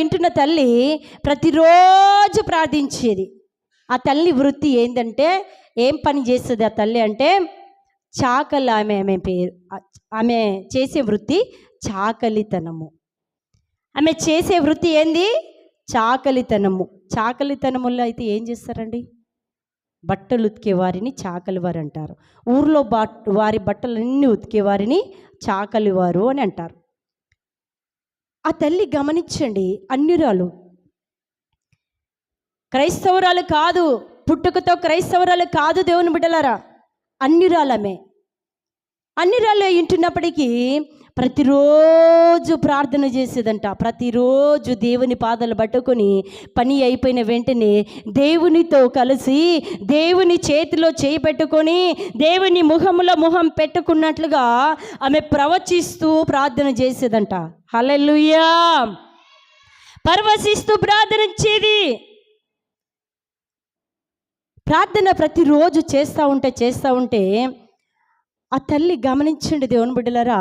వింటున్న తల్లి ప్రతిరోజు ప్రార్థించేది. ఆ తల్లి వృత్తి ఏంటంటే ఏం పని చేస్తుంది ఆ తల్లి అంటే చాకలి ఆమె ఆమె పేరు ఆమె చేసే వృత్తి చాకలితనము. ఆమె చేసే వృత్తి ఏంది? చాకలితనము. చాకలితనములో అయితే ఏం చేస్తారండి? బట్టలు ఉతికే వారిని చాకలి వారు అంటారు. ఊర్లో బా వారి బట్టలన్నీ ఉతికే వారిని చాకలి వారు అని అంటారు. ఆ తల్లి గమనించండి అన్యురాలు. క్రైస్తవురాలు కాదు పుట్టుకతో క్రైస్తవురాలు కాదు దేవుని బిడ్డలారా. అన్యురాలమే. అన్యురాలు ఇంటున్నప్పటికీ ప్రతిరోజు ప్రార్థన చేసేదంట. ప్రతిరోజు దేవుని పాదలు పట్టుకొని పని అయిపోయిన వెంటనే దేవునితో కలిసి దేవుని చేతిలో చేయి పెట్టుకొని దేవుని ముఖములో ముఖం పెట్టుకున్నట్లుగా ఆమె ప్రవచిస్తూ ప్రార్థన చేసేదంట. హల్లెలూయా! పరవశిస్తూ ప్రార్థనించేది ప్రార్థన ప్రతిరోజు చేస్తూ ఉంటే చేస్తూ ఉంటే ఆ తల్లి గమనించండి దేవుని బిడ్డలరా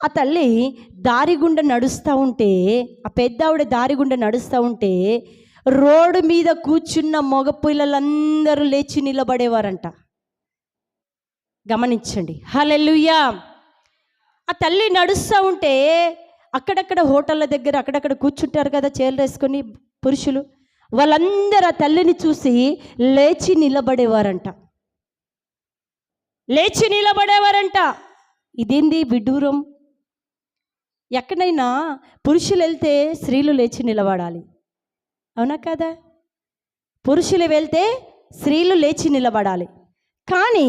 ఆ తల్లి దారి గుండా నడుస్తూ ఉంటే ఆ పెద్దావిడ దారి గుండా నడుస్తూ ఉంటే రోడ్డు మీద కూర్చున్న మగ పిల్లలందరూ లేచి నిలబడేవారంట. గమనించండి. హల్లెలూయా! ఆ తల్లి నడుస్తూ ఉంటే అక్కడక్కడ హోటళ్ళ దగ్గర అక్కడక్కడ కూర్చుంటారు కదా చేలు వేసుకొని పురుషులు. వాళ్ళందరూ ఆ తల్లిని చూసి లేచి నిలబడేవారంట. లేచి నిలబడేవారంట. ఇదేంది విడ్డూరం? ఎక్కడైనా పురుషులు వెళ్తే స్త్రీలు లేచి నిలబడాలి. అవునా కదా? పురుషులు వెళ్తే స్త్రీలు లేచి నిలబడాలి. కానీ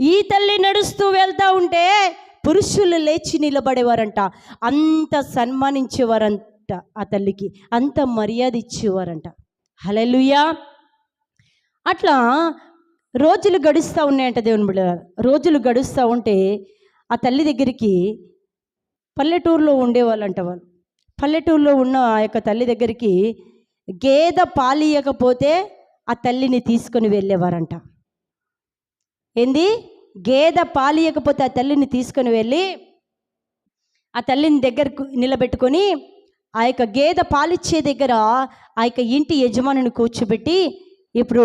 ఈ తల్లి నడుస్తూ వెళ్తూ ఉంటే పురుషులు లేచి నిలబడేవారంట. అంత సన్మానించేవారంట ఆ తల్లికి. అంత మర్యాద ఇచ్చేవారంట. హలెలుయా అట్లా రోజులు గడుస్తూ ఉన్నాయంట దేవుని బిడ్డ రోజులు గడుస్తూ ఉంటే ఆ తల్లి దగ్గరికి పల్లెటూరులో ఉండేవాళ్ళంట వాళ్ళు. పల్లెటూరులో ఉన్న ఆ యొక్క తల్లి దగ్గరికి గేద పాలియకపోతే ఆ తల్లిని తీసుకొని వెళ్ళేవారంట. ఏంది? గేద పాలియకపోతే ఆ తల్లిని తీసుకొని వెళ్ళి ఆ తల్లిని దగ్గరకు నిలబెట్టుకొని ఆ యొక్క గేదె పాలిచ్చే దగ్గర ఆ యొక్క ఇంటి యజమానిని కూర్చోబెట్టి ఇప్పుడు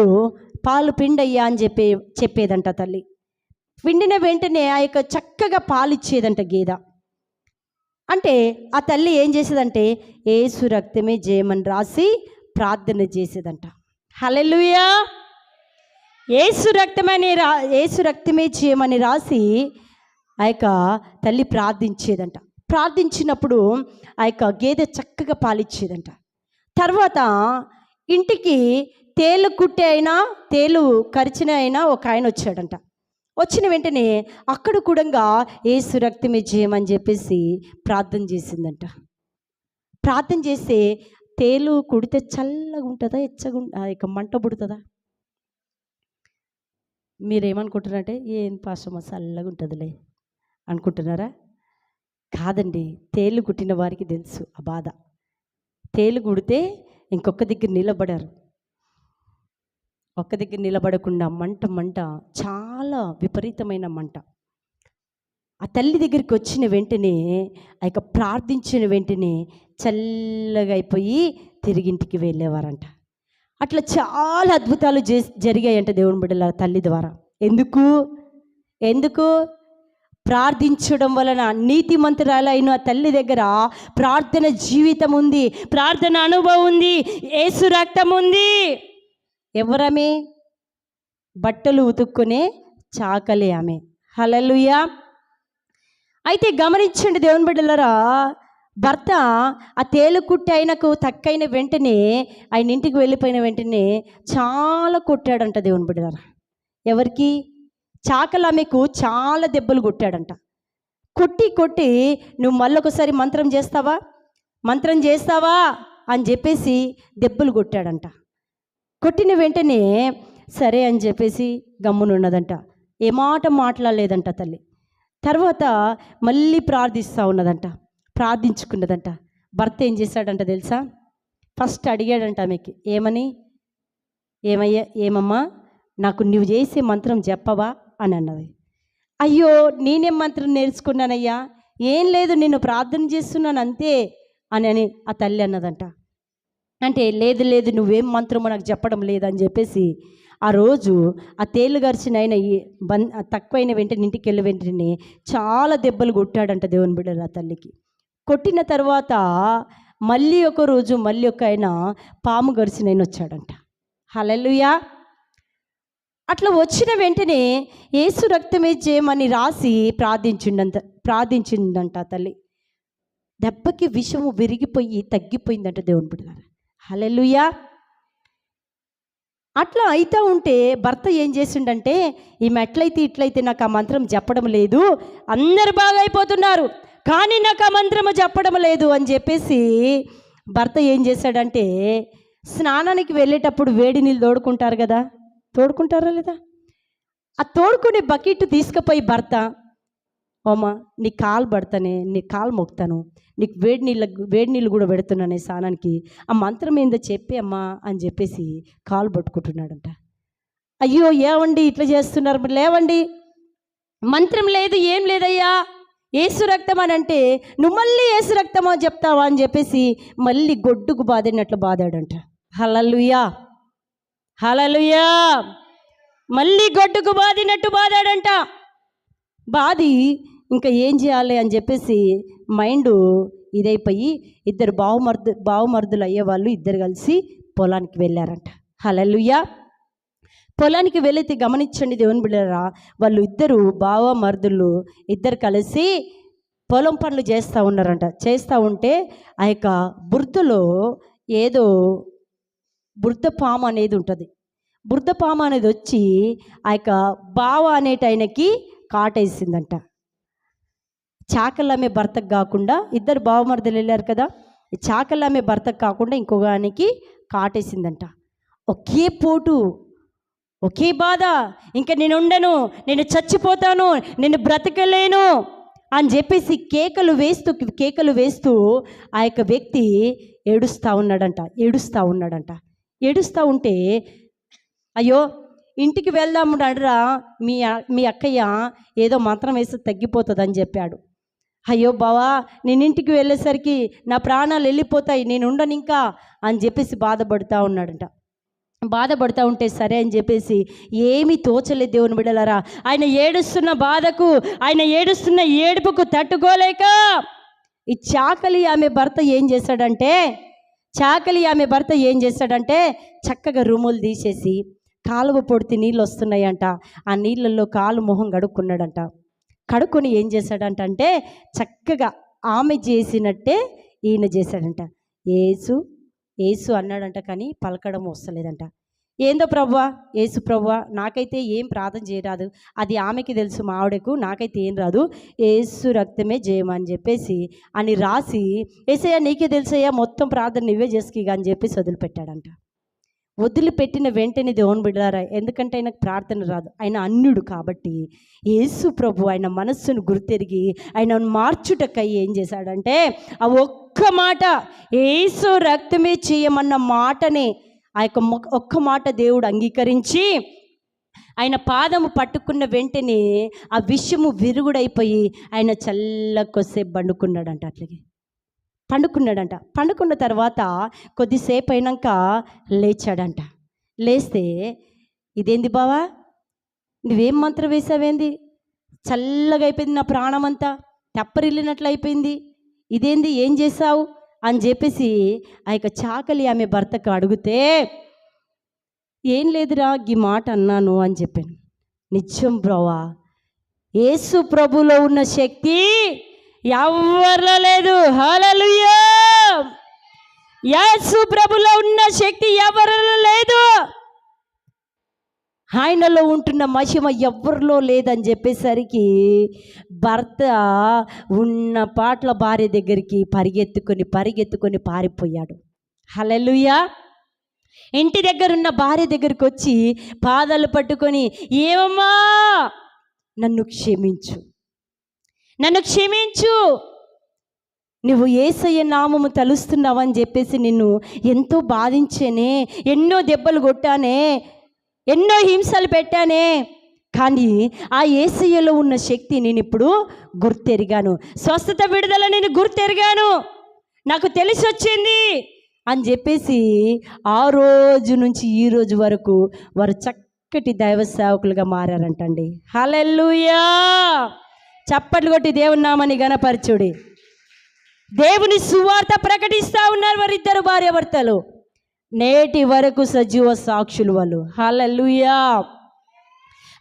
పాలు పిండయ్యా అని చెప్పే చెప్పేదంట తల్లి. పిండిన వెంటనే ఆ యొక్క చక్కగా పాలిచ్చేదంట గేద. అంటే ఆ తల్లి ఏం చేసేదంటే ఏసు రక్తమే జయమని రాసి ప్రార్థన చేసేదంట. హలెలుయా ఏసు రక్తమని రా ఏసు రక్తమే చేయమని రాసి ఆ యొక్క తల్లి ప్రార్థించేదంట. ప్రార్థించినప్పుడు ఆ యొక్క గేదె చక్కగా పాలిచ్చేదంట. తర్వాత ఇంటికి తేలు కుట్టే అయినా తేలు కరిచిన అయినా ఒక ఆయన వచ్చాడంట. వచ్చిన వెంటనే అక్కడ కూడా ఏసు రక్తమే చేయమని చెప్పేసి ప్రార్థన చేసిందంట. ప్రార్థన చేస్తే తేలు కుడితే చల్లగా ఉంటుందా ఎచ్చగా ఇక మంట పుడుతుందా? మీరేమనుకుంటున్నారంటే ఏం పాశమో చల్లగా ఉంటుందిలే అనుకుంటున్నారా? కాదండి తేలు కుట్టిన వారికి తెలుసు ఆ బాధ. తేలు కుడితే ఇంకొక దగ్గర నిలబడారు. ఒక్క దగ్గర నిలబడకుండా మంట మంట చాలా విపరీతమైన మంట. ఆ తల్లి దగ్గరికి వచ్చిన వెంటనే ఆ యొక్క ప్రార్థించిన వెంటనే చల్లగా అయిపోయి తిరిగింటికి వెళ్ళేవారంట. అట్లా చాలా అద్భుతాలు జ జరిగాయంట దేవుని బిడ్డల తల్లి ద్వారా. ఎందుకు? ఎందుకు? ప్రార్థించడం వలన నీతిమంతురాలైన ఆ తల్లి దగ్గర ప్రార్థన జీవితం ఉంది ప్రార్థన అనుభవం ఉంది ఏసు రక్తం ఉంది. ఎవరమే? బట్టలు ఉతుక్కునే చాకలి ఆమె. హలలుయా అయితే గమనించండి దేవుని బిడ్డలరా భర్త ఆ తేలుకుట్టి ఆయనకు తక్కైన వెంటనే ఆయన ఇంటికి వెళ్ళిపోయిన వెంటనే చాలా కొట్టాడంట దేవుని బిడ్డలరా. ఎవరికి? చాకలామెకు చాలా దెబ్బలు కొట్టాడంట. కొట్టి కొట్టి నువ్వు మళ్ళొకసారి మంత్రం చేస్తావా? మంత్రం చేస్తావా? అని చెప్పేసి దెబ్బలు కొట్టాడంట. కొట్టిన వెంటనే సరే అని చెప్పేసి గమ్మునున్నదంట. ఏ మాట మాట్లాడలేదంట తల్లి. తర్వాత మళ్ళీ ప్రార్థిస్తూ ఉన్నదంట. ప్రార్థించుకున్నదంట. భర్త ఏం చేశాడంట తెలుసా? ఫస్ట్ అడిగాడంట ఆమెకి ఏమని? ఏమయ్యా? ఏమమ్మా? నాకు నువ్వు చేసే మంత్రం చెప్పవా? అని అన్నది. అయ్యో నేనేం మంత్రం నేర్చుకున్నానయ్యా? ఏం లేదు నేను ప్రార్థన చేస్తున్నాను అంతే అని అని ఆ తల్లి అన్నదంట. అంటే లేదు లేదు నువ్వేం మంత్రమో నాకు చెప్పడం లేదని చెప్పేసి ఆ రోజు ఆ తేలు గరిచిన ఆయన బన్ తక్కువైన వెంటనే ఇంటికి వెళ్ళి వెంటనే చాలా దెబ్బలు కొట్టాడంట దేవుని బిడ్డలు ఆ తల్లికి. కొట్టిన తర్వాత మళ్ళీ ఒక రోజు మళ్ళీ ఒక ఆయన పాము గరిచిన ఆయన వచ్చాడంట. హలలుయా అట్లా వచ్చిన వెంటనే ఏసు రక్తమే చేయమని రాసి ప్రార్థించిండంత ప్రార్థించిందంట తల్లి. దెబ్బకి విషము విరిగిపోయి తగ్గిపోయిందంట దేవుని బిడ్డలారా. హలెలుయా అట్లా అయితే ఉంటే భర్త ఏం చేసిండంటే ఈమె ఎట్లయితే ఇట్లయితే నాకు ఆ మంత్రం చెప్పడం లేదు అందరు బాగా అయిపోతున్నారు కానీ నాకు ఆ మంత్రము చెప్పడం లేదు అని చెప్పేసి భర్త ఏం చేశాడంటే స్నానానికి వెళ్ళేటప్పుడు వేడి నీళ్ళు తోడుకుంటారు కదా తోడుకుంటారా లేదా? ఆ తోడుకునే బకెట్ తీసుకుపోయి భర్త ఓమా నీ కాలు పడతానే నీ కాలు మొక్తాను నీకు వేడి నీళ్ళ వేడి నీళ్ళు కూడా పెడుతున్నానే స్నానానికి. ఆ మంత్రం ఏందో చెప్పి అమ్మా అని చెప్పేసి కాలు పట్టుకుంటున్నాడంట. అయ్యో ఏమండి ఇట్లా చేస్తున్నారు? లేవండి. మంత్రం లేదు ఏం లేదయ్యా. ఏసు రక్తం అని అంటే నువ్వు మళ్ళీ ఏసు రక్తమా చెప్తావా? అని చెప్పేసి మళ్ళీ గొడ్డుకు బాధినట్లు బాధాడంట. హలలుయా హలలుయా మళ్ళీ గొడ్డుకు బాధినట్టు బాధాడంట. బాధి ఇంకా ఏం చేయాలి అని చెప్పేసి మైండ్ ఇదైపోయి ఇద్దరు బావుమర్దు బావుమర్దులు అయ్యేవాళ్ళు ఇద్దరు కలిసి పొలానికి వెళ్ళారంట. హలలుయ్యా పొలానికి వెళితే గమనించండి దేవుని బిడ్డరా వాళ్ళు ఇద్దరు బావ మర్దులు ఇద్దరు కలిసి పొలం పనులు చేస్తూ ఉన్నారంట. చేస్తూ ఉంటే ఆ యొక్క బురదలో ఏదో బురద పాము అనేది ఉంటుంది. బురద పాము అనేది వచ్చి ఆ యొక్క బావ అనేటైనకి కాటేసిందంట. కాటేసిందంట భర్తకు కాకుండా ఇద్దరు బావమరుదులు వెళ్ళారు కదా ఈ చాకలమ్మే భర్తకు కాకుండా ఇంకొక కాటేసిందంట. ఒకే పోటు ఒకే బాధ ఇంకా నేను ఉండను నేను చచ్చిపోతాను నేను బ్రతకలేను అని చెప్పేసి కేకలు వేస్తూ కేకలు వేస్తూ ఆ యొక్క వ్యక్తి ఏడుస్తూ ఉన్నాడంట ఏడుస్తూ ఉన్నాడంట. ఏడుస్తూ ఉంటే అయ్యో ఇంటికి వెళ్దాము అంటరా మీ మీ అక్కయ్య ఏదో మంత్రం వేస్తే తగ్గిపోతుందని చెప్పాడు. అయ్యో బావా నేను ఇంటికి వెళ్ళేసరికి నా ప్రాణాలు వెళ్ళిపోతాయి నేను ఉండను ఇంకా అని చెప్పేసి బాధపడుతూ ఉన్నాడంట. బాధపడుతూ ఉంటే సరే అని చెప్పేసి ఏమీ తోచలేదు దేవుని బిడలరా ఆయన ఏడుస్తున్న బాధకు ఆయన ఏడుస్తున్న ఏడుపుకు తట్టుకోలేక ఈ చాకలి ఆమె భర్త ఏం చేశాడంటే చాకలి ఆమె భర్త ఏం చేశాడంటే చక్కగా రూములు తీసేసి కాలువ పొడితే నీళ్ళు వస్తున్నాయంట. ఆ నీళ్ళల్లో కాలు మొహం కడుక్కున్నాడంట. కడుక్కొని ఏం చేశాడంట అంటే చక్కగా ఆమె చేసినట్టే ఈయన చేశాడంట. ఏసు ఏసు అన్నాడంట కానీ పలకడం వస్తలేదంట. ఏందో ప్రవ్వా ఏసు ప్రవ్వా నాకైతే ఏం ప్రార్థన చేయరాదు. అది ఆమెకి తెలుసు మా ఆవిడకు నాకైతే ఏం రాదు. ఏసు రక్తమే జయమని చెప్పేసి అని రాసి ఏసయ్య నీకే తెలుసయ్యా మొత్తం ప్రార్థన నువ్వే చేసుకిగా అని చెప్పేసి వదిలిపెట్టాడంట. వదిలిపెట్టిన వెంటనే దేవుని బిడ్డారా ఎందుకంటే ఆయనకు ప్రార్థన రాదు. ఆయన అన్యుడు కాబట్టి యేసు ప్రభు ఆయన మనస్సును గుర్తెరిగి ఆయన మార్చుటకై ఏం చేశాడంటే ఆ ఒక్క మాట యేసు రక్తమే చేయమన్న మాటనే ఆ యొక్క ఒక్క మాట దేవుడు అంగీకరించి ఆయన పాదము పట్టుకున్న వెంటనే ఆ విషయము విరుగుడైపోయి ఆయన చల్లకొసే బండుకున్నాడంట అట్లాగే పండుకున్నాడంట. పండుకున్న తర్వాత కొద్దిసేపు అయినాక లేచాడంట. లేస్తే ఇదేంది బావా? నువ్వేం మంత్రం వేసావేంది? చల్లగా అయిపోయింది నా ప్రాణం అంతా తెప్పరిల్లినట్లు అయిపోయింది ఇదేంది? ఏం చేసావు అని చెప్పేసి ఆ యొక్క చాకలి ఆమె భర్తకు అడిగితే ఏం లేదురా ఈ మాట అన్నాను అని చెప్పాను. నిత్యం బ్రోవా యేసు ప్రభులో ఉన్న శక్తి ఎవరిలో లేదు. హలో యేసు ప్రభులో ఉన్న శక్తి ఎవరిలో లేదు? ఆయనలో ఉంటున్న మహిమ ఎవరిలో లేదని చెప్పేసరికి భర్త ఉన్న పాటల భార్య దగ్గరికి పరిగెత్తుకొని పరిగెత్తుకొని పారిపోయాడు. హలలుయా ఇంటి దగ్గర ఉన్న భార్య దగ్గరికి వచ్చి పాదాలు పట్టుకొని ఏమమ్మా! నన్ను క్షమించు. నన్ను క్షమించు. నువ్వు ఏసయ్య నామము తలుస్తున్నావని చెప్పేసి నిన్ను ఎంతో బాధించానే ఎన్నో దెబ్బలు కొట్టానే ఎన్నో హింసలు పెట్టానే. కానీ ఆ ఏసయ్యలో ఉన్న శక్తి నేను ఇప్పుడు గుర్తెరిగాను. స్వస్థత విడుదల నేను గుర్తెరిగాను. నాకు తెలిసి వచ్చింది అని చెప్పేసి ఆ రోజు నుంచి ఈ రోజు వరకు వారు చక్కటి దైవ సేవకులుగా మారారంటండి. హలెల్లుయా! చప్పట్లు కొట్టి దేవున్నామని గణపరచుడి దేవుని సువార్త ప్రకటిస్తూ ఉన్నారు వారిద్దరు భార్యాభర్తలు. నేటి వరకు సజీవ సాక్షులు వాళ్ళు. హలలుయా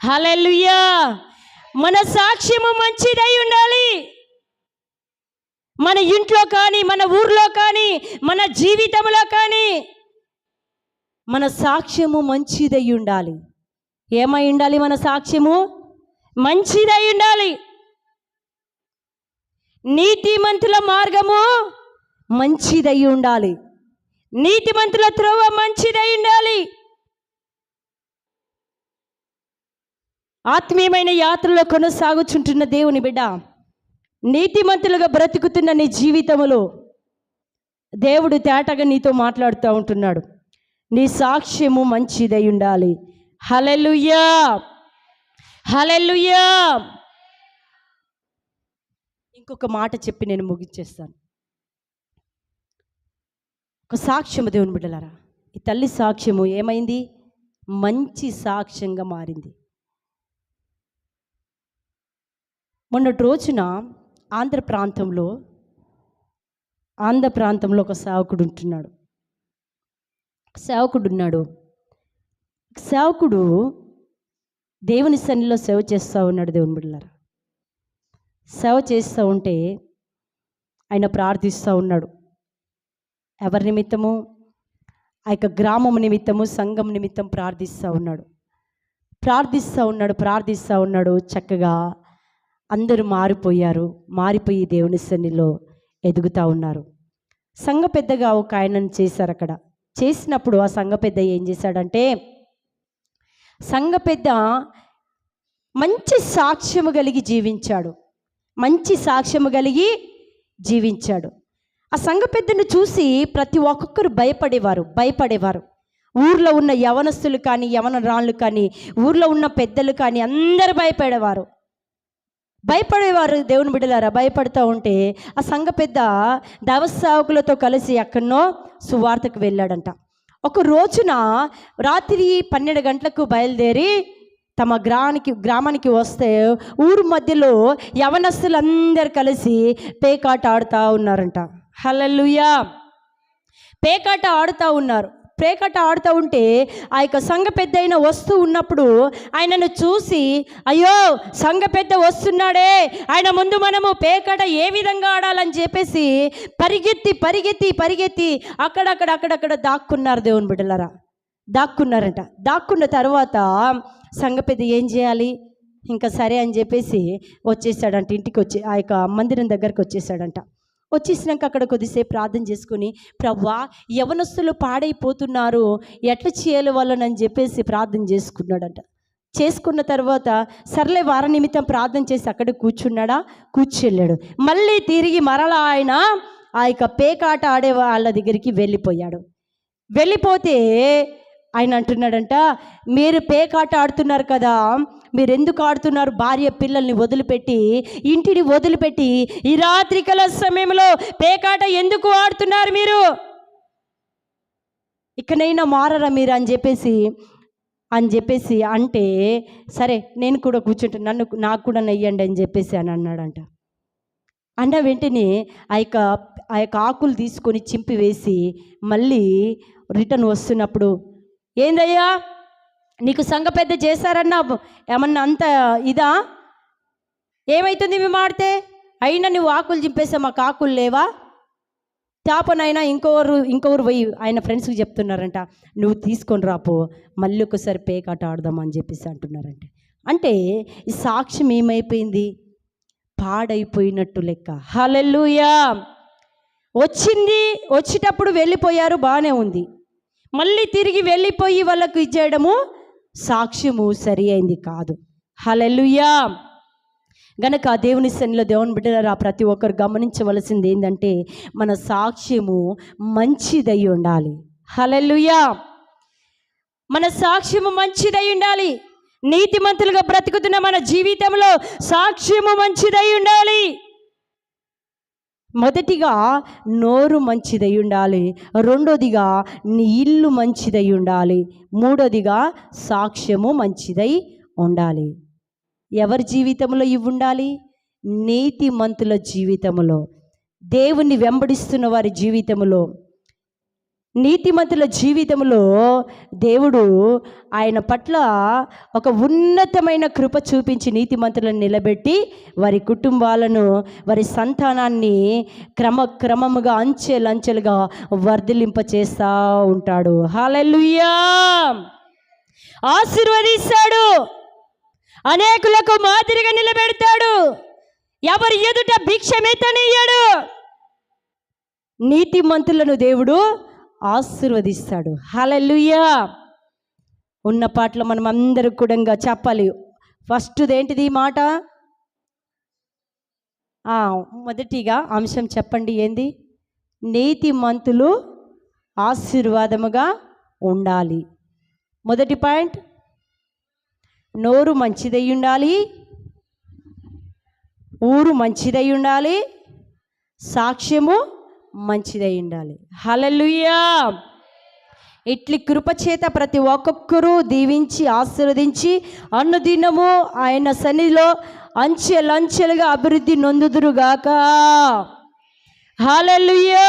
హలలుయా మన సాక్ష్యము మంచిదై ఉండాలి. మన ఇంట్లో కానీ మన ఊర్లో కానీ మన జీవితంలో కానీ మన సాక్ష్యము మంచిదై ఉండాలి. ఏమై ఉండాలి మన సాక్ష్యము? మంచిదై ఉండాలి. నీతిమంతుల మార్గము మంచిదై ఉండాలి. నీతిమంతుల త్రోవ మంచిదై ఉండాలి. ఆత్మీయమైన యాత్రలో కొనసాగుచుంటున్న దేవుని బిడ్డ నీతిమంతులుగా బ్రతుకుతున్న నీ జీవితములో దేవుడు తేటగా నీతో మాట్లాడుతూ ఉంటున్నాడు. నీ సాక్ష్యము మంచిదై ఉండాలి. హలెలుయా హలెలుయా ఇంకొక మాట చెప్పి నేను ముగించేస్తాను. ఒక సాక్ష్యము దేవుని బిడ్డలారా ఈ తల్లి సాక్ష్యము ఏమైంది? మంచి సాక్ష్యంగా మారింది. మొన్నటి రోజున ఆంధ్ర ప్రాంతంలో ఆంధ్ర ప్రాంతంలో ఒక సేవకుడు ఉంటున్నాడు. సేవకుడు ఉన్నాడు. సేవకుడు దేవుని సన్నిలో సేవ చేస్తూ ఉన్నాడు దేవుని బిడ్డలారా. సేవ చేస్తూ ఉంటే ఆయన ప్రార్థిస్తూ ఉన్నాడు. ఎవరి నిమిత్తము? ఆ యొక్క గ్రామం నిమిత్తము సంఘం నిమిత్తం ప్రార్థిస్తూ ఉన్నాడు. ప్రార్థిస్తూ ఉన్నాడు ప్రార్థిస్తూ ఉన్నాడు. చక్కగా అందరూ మారిపోయారు. మారిపోయి దేవుని సన్నిలో ఎదుగుతూ ఉన్నారు. సంఘ పెద్దగా ఒక ఆయనను చేశారు అక్కడ. చేసినప్పుడు ఆ సంఘ పెద్ద ఏం చేశాడంటే సంఘ పెద్ద మంచి సాక్ష్యము కలిగి జీవించాడు. మంచి సాక్ష్యము కలిగి జీవించాడు. ఆ సంఘ పెద్దను చూసి ప్రతి ఒక్కొక్కరు భయపడేవారు భయపడేవారు. ఊర్లో ఉన్న యవనస్తులు కానీ యవన రాళ్ళు కానీ ఊర్లో ఉన్న పెద్దలు కానీ అందరు భయపడేవారు. భయపడేవారు దేవుని బిడ్డలారా భయపడుతూ ఉంటే ఆ సంఘ పెద్ద దవసావుకులతో కలిసి ఎక్కడనో సువార్తకు వెళ్ళాడంట. ఒక రోజున రాత్రి పన్నెండు గంటలకు బయలుదేరి తమ గ్రామానికి గ్రామానికి వస్తే ఊరు మధ్యలో యవనస్తులందరూ కలిసి పేకాట ఆడుతూ ఉన్నారంట. హలలుయా పేకాట ఆడుతూ ఉన్నారు. పేకాట ఆడుతూ ఉంటే ఆ యొక్క సంఘ పెద్ద అయిన వస్తూ ఉన్నప్పుడు ఆయనను చూసి అయ్యో సంఘ పెద్ద వస్తున్నాడే ఆయన ముందు మనము పేకాట ఏ విధంగా ఆడాలని చెప్పేసి పరిగెత్తి పరిగెత్తి పరిగెత్తి అక్కడక్కడ అక్కడక్కడ దాక్కున్నారు దేవుని బిడ్డలరా. దాక్కున్నారంట. దాక్కున్న తర్వాత సంఘ పెద్ద ఏం చేయాలి? ఇంకా సరే అని చెప్పేసి వచ్చేసాడంట ఇంటికి వచ్చి ఆ యొక్క మందిరం దగ్గరకు వచ్చేసాడంట. వచ్చేసినాక అక్కడ కొద్దిసేపు ప్రార్థన చేసుకుని ప్రవ్వా యవనస్తులు పాడైపోతున్నారు. ఎట్లా చేయాలి వాళ్ళని? చెప్పేసి ప్రార్థన చేసుకున్నాడంట. చేసుకున్న తర్వాత సర్లే వార నిమిత్తం ప్రార్థన చేసి అక్కడ కూర్చున్నాడా? కూర్చెళ్ళాడు మళ్ళీ తిరిగి మరలా ఆయన ఆ యొక్క పేకాట ఆడే వాళ్ళ దగ్గరికి వెళ్ళిపోయాడు. వెళ్ళిపోతే ఆయన అంటున్నాడంట మీరు పేకాట ఆడుతున్నారు కదా మీరు ఎందుకు ఆడుతున్నారు? భార్య పిల్లల్ని వదిలిపెట్టి ఇంటిని వదిలిపెట్టి ఈ రాత్రికల సమయంలో పేకాట ఎందుకు ఆడుతున్నారు మీరు? ఇకనైనా మారరా మీరు? అని చెప్పేసి అని చెప్పేసి అంటే సరే నేను కూడా కూర్చుంటాను నన్ను నాకు కూడా నెయ్యండి అని చెప్పేసి అని అన్నాడంట. అన్న వెంటనే ఆ యొక్క ఆ యొక్క ఆకులు తీసుకొని చింపి వేసి మళ్ళీ రిటర్న్ వస్తున్నప్పుడు ఏందయ్యా? నీకు సంఘ పెద్ద చేశారన్నా ఏమన్నా అంత ఇదా? ఏమవుతుంది మేము ఆడితే అయినా నువ్వు ఆకులు చింపేసా మాకు ఆకులు లేవా? తాపనైనా ఇంకోరు ఇంకొకరు పోయి ఆయన ఫ్రెండ్స్కి చెప్తున్నారంట నువ్వు తీసుకొని రాపో మళ్ళీ ఒకసారి పేకాట ఆడదాం అని చెప్పేసి అంటున్నారంట. అంటే ఈ సాక్ష్యం ఏమైపోయింది? పాడైపోయినట్టు లెక్క. హలెల్లుయా! వచ్చింది వచ్చేటప్పుడు వెళ్ళిపోయారు బాగానే ఉంది. మళ్ళీ తిరిగి వెళ్ళిపోయి వాళ్ళకు ఇచ్చేయడము సాక్ష్యము సరి అయింది కాదు. హలెల్లుయా! గనక ఆ దేవుని శనిలో దేవుని బిడ్డలారా ప్రతి ఒక్కరు గమనించవలసింది ఏంటంటే మన సాక్ష్యము మంచిదై ఉండాలి. హలెల్లుయా! మన సాక్ష్యము మంచిదై ఉండాలి. నీతిమంతులుగా బ్రతుకుతున్న మన జీవితంలో సాక్ష్యము మంచిదై ఉండాలి. మొదటిగా నోరు మంచిదై ఉండాలి. రెండోదిగా నీ ఇల్లు మంచిదై ఉండాలి. మూడోదిగా సాక్ష్యము మంచిదై ఉండాలి. ఎవరి జీవితంలో ఇవి ఉండాలి? నీతిమంతుల జీవితంలో. దేవుణ్ణి వెంబడిస్తున్న వారి జీవితంలో. నీతిమంతుల జీవితంలో దేవుడు ఆయన పట్ల ఒక ఉన్నతమైన కృప చూపించి నీతిమంతులను నిలబెట్టి వారి కుటుంబాలను వారి సంతానాన్ని క్రమక్రమముగా అంచెలంచెలుగా వర్ధిలింపచేస్తూ ఉంటాడు. హాలెలుయా ఆశీర్వదిస్తాడు. అనేకులకు మాదిరిగా నిలబెడతాడు. ఎవరి ఎదుట భిక్షమెత్తనియ్యాడు నీతిమంతులను దేవుడు ఆశీర్వదిస్తాడు. హలలుయా ఉన్న పాటలు మనం అందరూ కూడా చెప్పాలి. ఫస్ట్ ఏంటిది ఈ మాట? మొదటిగా అంశం చెప్పండి. ఏంది? నీతిమంతులు ఆశీర్వాదముగా ఉండాలి. మొదటి పాయింట్ నోరు మంచిదై ఉండాలి. ఊరు మంచిదై ఉండాలి. సాక్ష్యము మంచిదై ఉండాలి. హలలుయా ఇట్లి కృపచేత ప్రతి ఒక్కొక్కరూ దీవించి ఆశీర్వదించి అన్నదినము ఆయన సన్నిధిలో అంచెలంచెలుగా అభివృద్ధి నొందుదురుగాక హలలుయా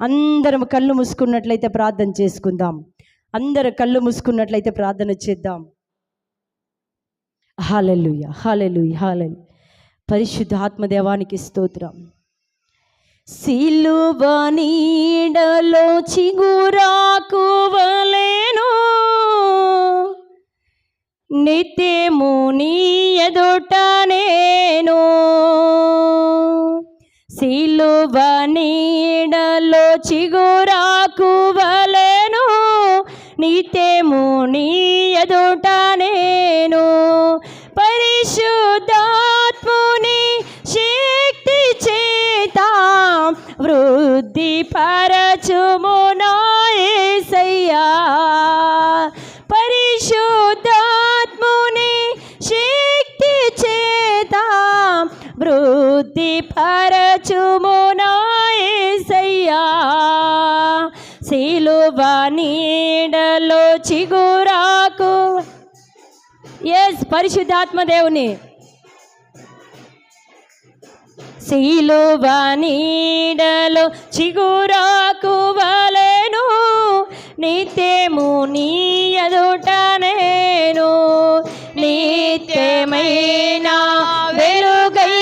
అందరం కళ్ళు మూసుకున్నట్లయితే ప్రార్థన చేసుకుందాం. అందరు కళ్ళు మూసుకున్నట్లయితే ప్రార్థన చేద్దాం. హాలెలుయ హాలెలుయ హాలెలు పరిశుద్ధ ఆత్మదేవానికి స్తోత్రం. సిలువ నీడలో చిగురాకు వలెను నిత్యము నీ ఎదుట నేను. సిలువ నీడలో చిగురాకు వలెను నిత్యము నీ ఎదుట నేను. వృద్ధి పరచుము నాయసయ్యా పరిశుద్ధాత్ముని శక్తి చేత వృద్ధి పరచుము నాయసయ్యా సిలువ నీడలో చిగురాకు. ఎస్ పరిశుద్ధాత్మ దేవుని. శీలువ నీడలో చిగురాకు వలెను. నిత్యము నీ ఎదుట నేను. నిత్యమైన వెలుగై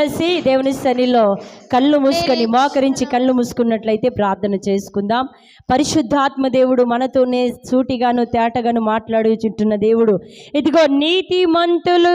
కలిసి దేవుని సన్నిలో కళ్ళు మూసుకొని మోకరించి కళ్ళు మూసుకున్నట్లయితే ప్రార్థన చేసుకుందాం. పరిశుద్ధాత్మ దేవుడు మనతోనే సూటిగాను తేటగాను మాట్లాడుచుంటున్న దేవుడు. ఇదిగో నీతిమంతులు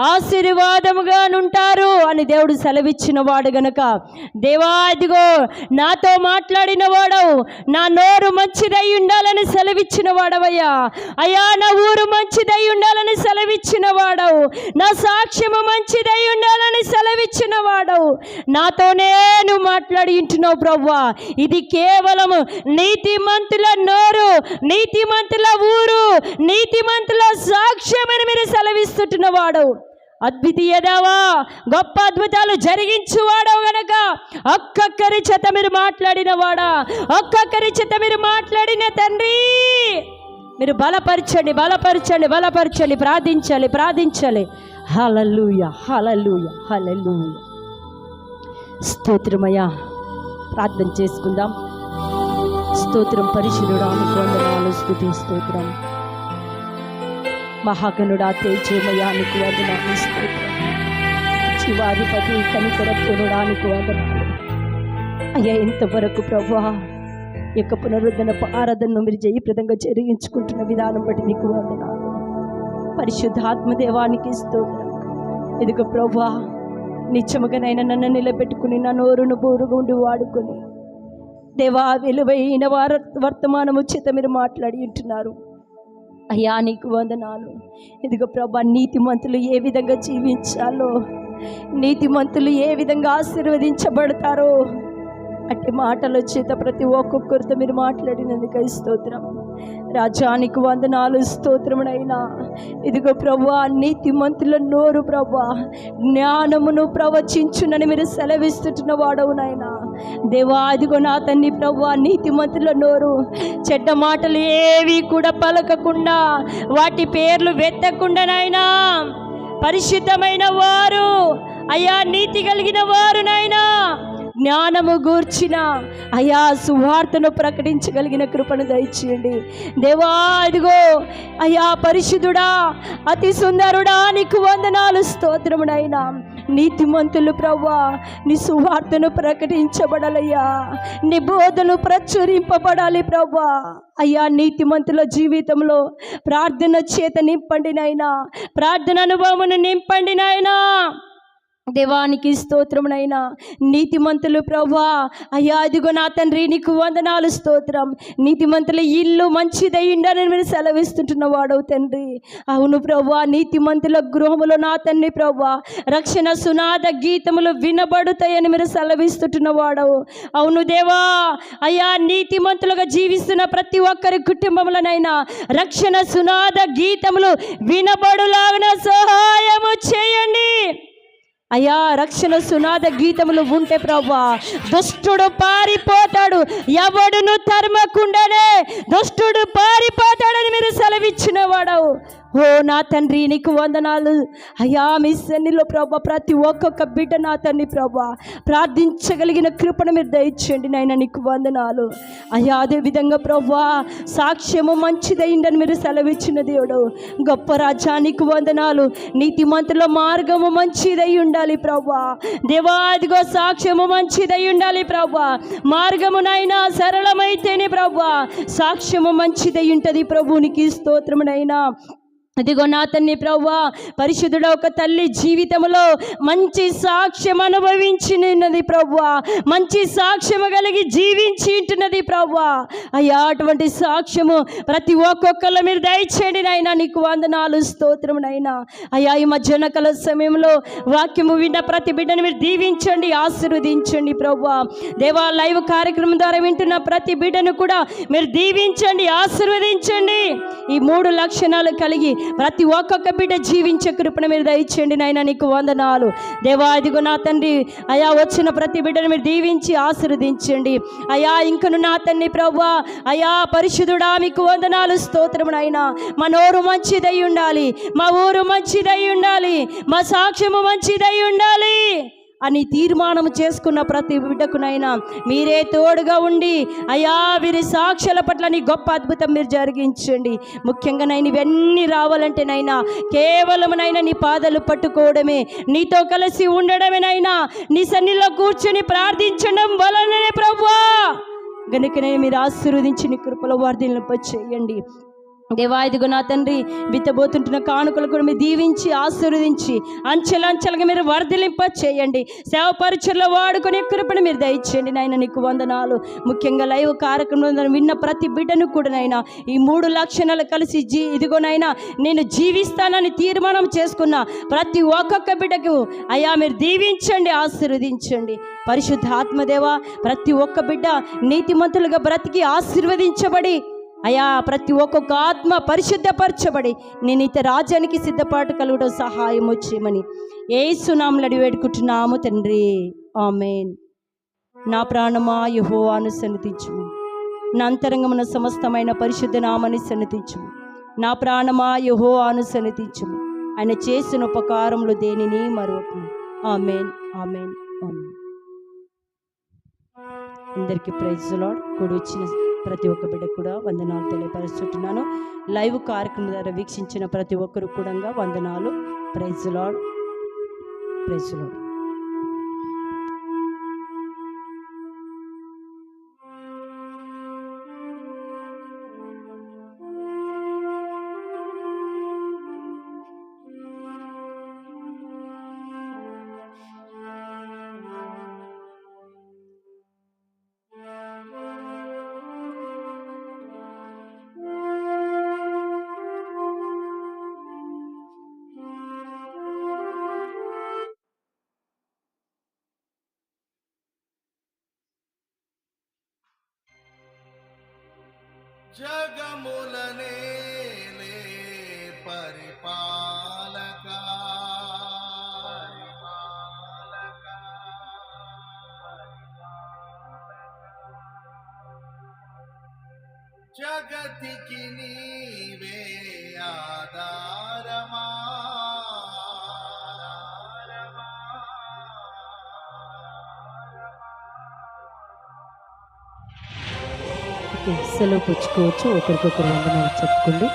ఆశీర్వాదముగానుంటారు అని దేవుడు సెలవిచ్చిన వాడు గనుక. దేవా ఇదిగో నాతో మాట్లాడిన వాడవు నా నోరు మంచిదై ఉండాలని సెలవిచ్చిన వాడవయ్యా. అయ్యా నా ఊరు మంచిదై ఉండాలని సెలవిచ్చిన వాడవు. నా సాక్ష్యము మంచిదై ఉండాలని ఇచ్చిన వాడవు నాతోనే నువ్వు మాట్లాడి ఇంటున్నావు ప్రవ్వా. ఇది కేవలము నీతిమంతుల నోరు నీతిమంతుల ఊరు నీతిమంతుల సాక్ష్యమని మీరు సెలవిస్తుంటున్న వాడవు అద్వితీయదావా గొప్ప అద్భుతాలు జరిగించువాడవు గనక. ఒక్కొక్కరి చేత మీరు మాట్లాడిన వాడా ఒక్కొక్కరి చేత మీరు మాట్లాడిన తండ్రి మీరు బలపరచండి బలపరచండి బలపరచండి ప్రార్థించాలి ప్రార్థించాలి. హలలుయ హలలుయ హలలుయ స్తోత్రమయ ప్రార్థన చేసుకుందాం. స్తోత్రం పరిశుద్ధుడా వందనాలు స్థుతి స్తోత్రం. మహాగణుడా తేజమయ్యా నీకు వందనాలు స్తోత్రం. శివాధిపతి కనికర నీకు వందనాలు. అయ్యా ఇంతవరకు ప్రభా యొక్క పునరుద్ధరణ ఆరాధనను మీరు జయప్రదంగా జరిగించుకుంటున్న విధానం బట్టి నీకు వందనాలు. పరిశుద్ధాత్మదేవానికి స్తోత్రం. ఇదిగో ప్రభా నిత్యముగానైనా నన్ను నిలబెట్టుకుని నా నోరును బోరుగుండి వాడుకొని దేవా విలువైన వార వర్తమానం చేత మీరు మాట్లాడి ఉంటున్నారు. అయ్యా నీకు వందనాలు. ఇదిగో ప్రభా నీతిమంతులు ఏ విధంగా జీవించాలో నీతిమంతులు ఏ విధంగా ఆశీర్వదించబడతారో అట్టి మాటల చేత ప్రతి ఒక్కొక్కరితో మీరు మాట్లాడినందుకు స్తోత్రం. రాజానికి వందనాలు స్తోత్రమునైనా. ఇదిగో ప్రభా నీతిమంతుల నోరు ప్రభా జ్ఞానమును ప్రవచించునని మీరు సెలవిస్తున్న వాడవునైనా దేవా ఇదిగో నా తన్ని ప్రభా నీతిమంతుల నోరు. చెడ్డ మాటలు ఏవి కూడా పలకకుండా వాటి పేర్లు వెత్తకుండానైనా పరిశుద్ధమైన వారు అయ్యా నీతి కలిగిన వారునైనా జ్ఞానము గూర్చిన అయా సువార్తను ప్రకటించగలిగిన కృపను దయచేయండి. దేవా ఇదిగో అయా పరిశుద్ధుడా అతి సుందరుడా నీకు వందనాలు స్తోత్రమునైనా. నీతిమంతులు ప్రవ్వా నీ సువార్తను ప్రకటించబడాలయ్యా. నీ బోధలు ప్రచురింపబడాలి ప్రవ్వా. అయ్యా నీతిమంతుల జీవితంలో ప్రార్థన చేత నింపండి నాయనా ప్రార్థన అనుభవమును నింపండి నాయనా దేవానికి స్తోత్రమునైనా. నీతిమంతులు ప్రభా అయ్యా అదిగో నా తండ్రి నీకు వందనాలు స్తోత్రం. నీతిమంతుల ఇల్లు మంచిదయ్యిండని మీరు సెలవిస్తుంటున్న వాడవు తండ్రి. అవును ప్రభా నీతిమంతుల గృహములో నా తండ్రి ప్రభా రక్షణ సునాద గీతములు వినబడుతాయని మీరు సెలవిస్తుంటున్న వాడవు. అవును దేవా అయ్యా నీతిమంతులుగా జీవిస్తున్న ప్రతి ఒక్కరి కుటుంబములనైనా రక్షణ సునాద గీతములు వినబడులాగిన సహాయము చేయండి. అయ్యా రక్షణ సునాద గీతములు ఉంటే ప్రభా దుష్టుడు పారిపోతాడు. ఎవడును తరమకుండానే దుష్టుడు పారిపోతాడని మీరు సెలవిచ్చిన వాడవు. ఓ నా తండ్రి నీకు వందనాలు. అయ్యా మీ సన్నిలో ప్రభా ప్రతి ఒక్కొక్క బిడ్డ నా తండ్రి ప్రభా. ప్రార్థించగలిగిన కృపను మీరు దయచేయండి నాయన నీకు వందనాలు. అయ్యా అదే విధంగా ప్రభా సాక్ష్యము మంచిదైందని మీరు సెలవిచ్చిన దేవుడు. గొప్ప రాజానికి వందనాలు. నీతిమంతుల మార్గము మంచిదై ఉండాలి ప్రభా. దేవాదిగో సాక్ష్యము మంచిదై ఉండాలి ప్రభా. మార్గమునైనా సరళమైతేనే ప్రభా. సాక్ష్యము మంచిదై ఉంటుంది ప్రభునికి స్తోత్రమునైనా ఇదిగో నా తన్ని ప్రవ్వా పరిశుద్ధుడ ఒక తల్లి జీవితంలో మంచి సాక్ష్యం అనుభవించినది ప్రవ్వా. మంచి సాక్ష్యము కలిగి జీవించి ఉంటున్నది ప్రవ్వా. అయ్యా అటువంటి సాక్ష్యము ప్రతి ఒక్కొక్కరు మీరు దయచేయండి నాయన. నీకు వందనాలు స్తోత్రమునైనా అయ్యా ఈ మధ్యాహ్న కల సమయంలో వాక్యము విన్న ప్రతి బిడ్డను మీరు దీవించండి ఆశీర్వదించండి ప్రవ్వా. దేవా లైవ్ కార్యక్రమం ద్వారా వింటున్న ప్రతి బిడ్డను కూడా మీరు దీవించండి ఆశీర్వదించండి. ఈ మూడు లక్షణాలు కలిగి ప్రతి ఒక్కొక్క బిడ్డ జీవించే కృపణ మీరు దయచేయండి నాయన నీకు వందనాలు. దేవా ఇదిగో నా తండ్రి అయా వచ్చిన ప్రతి బిడ్డను మీరు దీవించి ఆశీర్వదించండి. అయా ఇంకను నా తండ్రి ప్రభా అయా పరిశుద్ధుడా మీకు వందనాలు స్తోత్రము నాయన. మా నోరు మంచిదై ఉండాలి మా ఊరు మంచిదై ఉండాలి మా సాక్ష్యము మంచిదై ఉండాలి. అని తీర్మానం చేసుకున్న ప్రతి బిడ్డకునైనా మీరే తోడుగా ఉండి అయా వీరి సాక్షుల పట్ల నీ గొప్ప అద్భుతం మీరు జరిగించండి. ముఖ్యంగా నైనా ఇవన్నీ రావాలంటే నైనా కేవలమునైనా నీ పాదలు పట్టుకోవడమే నీతో కలిసి ఉండడమేనైనా నీ సన్నిలో కూర్చొని ప్రార్థించడం వలననే ప్రభువా. గనుకనే మీరు ఆశీర్వదించి నీ కృపలో వార్ధింప చేయండి దేవా ఇదిగో నా తండ్రి విత్తబోతుంటున్న కానుకలు కూడా మీరు దీవించి ఆశీర్వదించి అంచెలంచెలుగా మీరు వర్ధలింప చేయండి. సేవ పరిచయలో వాడుకునే కృపను మీరు దయచేయండి నాయన నీకు వందనాలు. ముఖ్యంగా లైవ్ కార్యక్రమం విన్న ప్రతి బిడ్డను కూడా నైనా ఈ మూడు లక్షణాలు కలిసి జీ ఇదిగోనైనా నేను జీవిస్తానని తీర్మానం చేసుకున్న ప్రతి ఒక్కొక్క బిడ్డకు అయ్యా మీరు దీవించండి ఆశీర్వదించండి. పరిశుద్ధ ఆత్మదేవ ప్రతి ఒక్క బిడ్డ నీతిమంతులుగా బ్రతికి ఆశీర్వదించబడి అయా ప్రతి ఒక్కొక్క ఆత్మ పరిశుద్ధపరచబడి నేను ఇత రాజ్యానికి సిద్ధపాటు కలుగడం సహాయం వచ్చేయమని ఏసునాములు వేడుకుంటున్నాము తండ్రి. ఆమెన్. నా ప్రాణమా యహోవాను సన్నిధించుము. నా అంతరంగమున సమస్తమైన పరిశుద్ధ నామని సన్నతించుము నా ప్రాణమా యహో అను ఆయన చేసిన ఉపకారములు దేనిని మరొకము. ఆమెన్. ఆమెన్. ఆమెన్. అందరికీ ప్రైజ్ లాడ్ కూడి వచ్చిన ప్రతి ఒక్క బిడ్డకు కూడా వందనాలు తెలియపరుస్తున్నాను లైవ్ కార్యక్రమం ద్వారా వీక్షించిన ప్రతి ఒక్కరు కూడా వందనాలు. ప్రైజ్ లాడ్ ప్రైజ్ లాడ్ జగతికి నీవే ఆధారమా? ఓకే, సెలవు పుచ్చుకోవచ్చు ఒకరికొకరు వందనాలు చెప్పుకోండి.